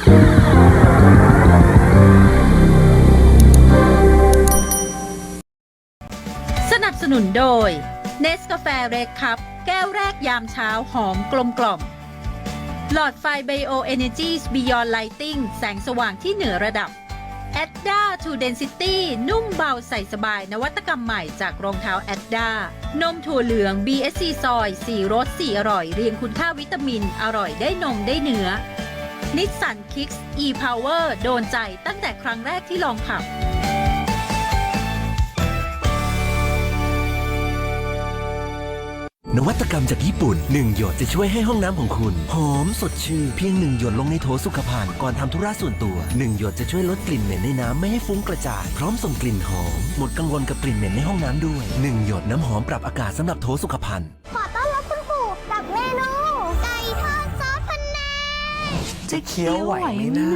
สนับสนุนโดย เนสกาแฟเรดคัพแก้วแรกยามเช้าหอมกลมกล่อม หลอดไฟไบโอเอเนจีสบิยอนไลติงแสงสว่างที่เหนือระดับ a d d a to Density นุ่มเบาใส่สบายนวัตกรรมใหม่จากรองเท้า a d d a นมถั่วเหลือง BSC ซอยสีรสสีอร่อย เรียงคุณค่าวิตามิน อร่อยได้นมได้เนื้อ นิสสันคิกส์ e-power โดนใจตั้งแต่ครั้งแรกที่ลองขับ นวัตกรรมจากญี่ปุ่นหนึ่งหยดจะช่วยให้ห้องน้ำของคุณ หอมสดชื่นเพียงหนึ่งหยดลงในโถสุขภัณฑ์ก่อนทำธุระส่วนตัวหนึ่งหยดจะช่วยลดกลิ่นเหม็นในน้ำไม่ให้ฟุ้งกระจายพร้อมส่งกลิ่นหอม หมดกังวลกับกลิ่นเหม็นในห้องน้ำด้วยหนึ่งหยดน้ำหอมปรับอากาศสำหรับโถสุขภัณฑ์ จะเคี้ยวไหวไหมนะ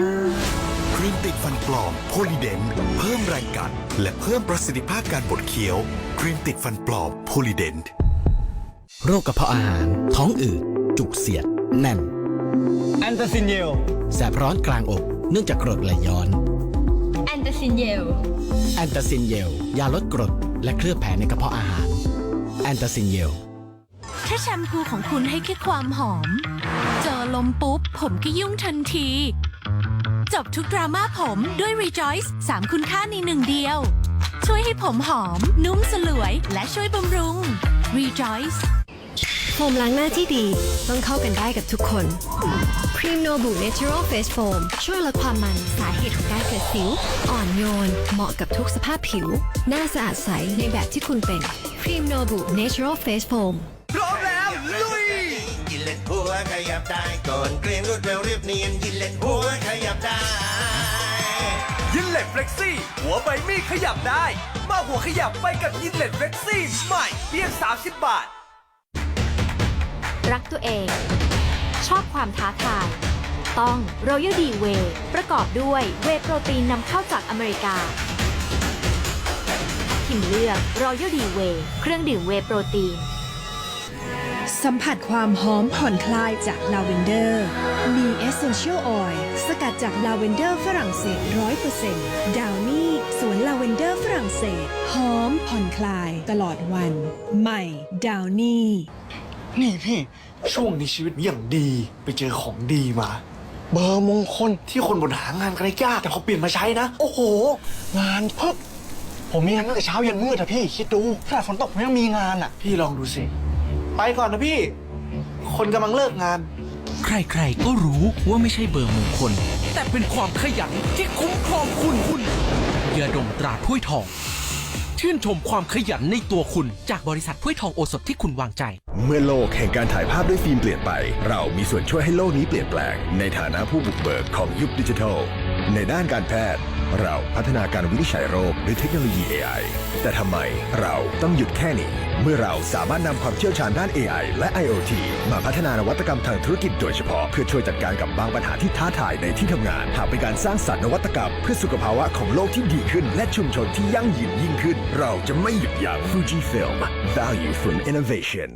ครีมติดฟันปลอมโพลีเดนเพิ่มแรงกัด และเพิ่มประสิทธิภาพการบดเคี้ยว ครีมติดฟันปลอมโพลีเดนโรคกระเพาะอาหาร ท้องอืด จุกเสียด แน่น แอนตาซินเยล แสบร้อนกลางอก เนื่องจากกรดไหลย้อน แอนตาซินเยล แอนตาซินเยล ยาลดกรด และเคลือบแผลในกระเพาะอาหาร แอนตาซินเยล แค่แชมพูของคุณให้แค่ความหอม เจอลมปุ๊บ ผมก็ยุ่งทันที จบทุกดราม่าผมด้วย Rejoice 3คุณค่าในหนึ่งเดียว ช่วยให้ผมหอม นุ่มสลวย และช่วยบำรุง Rejoice โฟมล้างหน้าที่ดีต้องเข้ากันได้กับทุกคนพรีมโนบุ Natural Face Foam ช่วยลดความมันสาเหตุของการเกิดสิว อ่อนโยน เหมาะกับทุกสภาพผิว หน้าสะอาดใสในแบบที่คุณเป็นพรีมโนบุ Natural Face Foam พร้อมแล้วลุยยินเล่นหัวขยับได้ก่อนเกรงรวดเร็วเรียบเนียนยินเล่นหัวขยับได้ ยินเล็ตเฟล็กซี่ หัวใบมีดขยับได้ มาหัวขยับไปกับยินเล็ตเฟล็กซี่ใหม่เพียง 30 บาท รักตัวเอง ชอบความท้าทาย ต้อง Royal D Way ประกอบด้วยเวย์โปรตีนนำเข้าจากอเมริกาพิมพ์เลือก Royal D Way เครื่องดื่มเวย์โปรตีน สัมผัสความหอมผ่อนคลายจากลาเวนเดอร์ มี Essential Oil สกัดจากลาเวนเดอร์ฝรั่งเศส100%ดาวนี่สวนลาเวนเดอร์ฝรั่งเศส หอมผ่อนคลายตลอดวัน ใหม่ดาวนี่นี่พี่ ช่วงนี้ชีวิตอย่างดีไปเจอของดีมา เบอร์มงคลที่คนบนหางานกันยากแต่พอเปลี่ยนมาใช้นะ โอ้โห งานเพิ่มผมมีงานตั้งแต่เช้ายันมืดอะพี่ คิดดูขนาดฝนตกผมยังมีงานอะพี่ลองดูสิ ไปก่อนนะพี่ คนกำลังเลิกงาน ใครๆ ก็รู้ว่าไม่ใช่เบอร์มงคล แต่เป็นความขยันที่คุ้มครองคุณคุณยาดมตราถ้วยทอง ชื่นชมความขยันในตัวคุณ จากบริษัทถ้วยทองโอสถที่คุณวางใจ เมื่อโลกแห่งการถ่ายภาพด้วยฟิล์มเปลี่ยนไป เรามีส่วนช่วยให้โลกนี้เปลี่ยนแปลง ในฐานะผู้บุกเบิกของยุคดิจิทัล ในด้านการแพทย์ เราพัฒนาการวินิจฉัยโรคด้วยเทคโนโลยี AI แต่ทำไมเราต้องหยุดแค่นี้ เมื่อเราสามารถนำความเชี่ยวชาญด้าน AI และ IoT มาพัฒนานวัตกรรมทางธุรกิจโดยเฉพาะ เพื่อช่วยจัดการกับบางปัญหาที่ท้าทายในที่ทำงาน หากเป็นการสร้างสรรค์นวัตกรรม เพื่อสุขภาวะของโลกที่ดีขึ้น และชุมชนที่ยั่งยืนยิ่งขึ้น เราจะไม่หยุดยั้ง Fujifilm Value from Innovation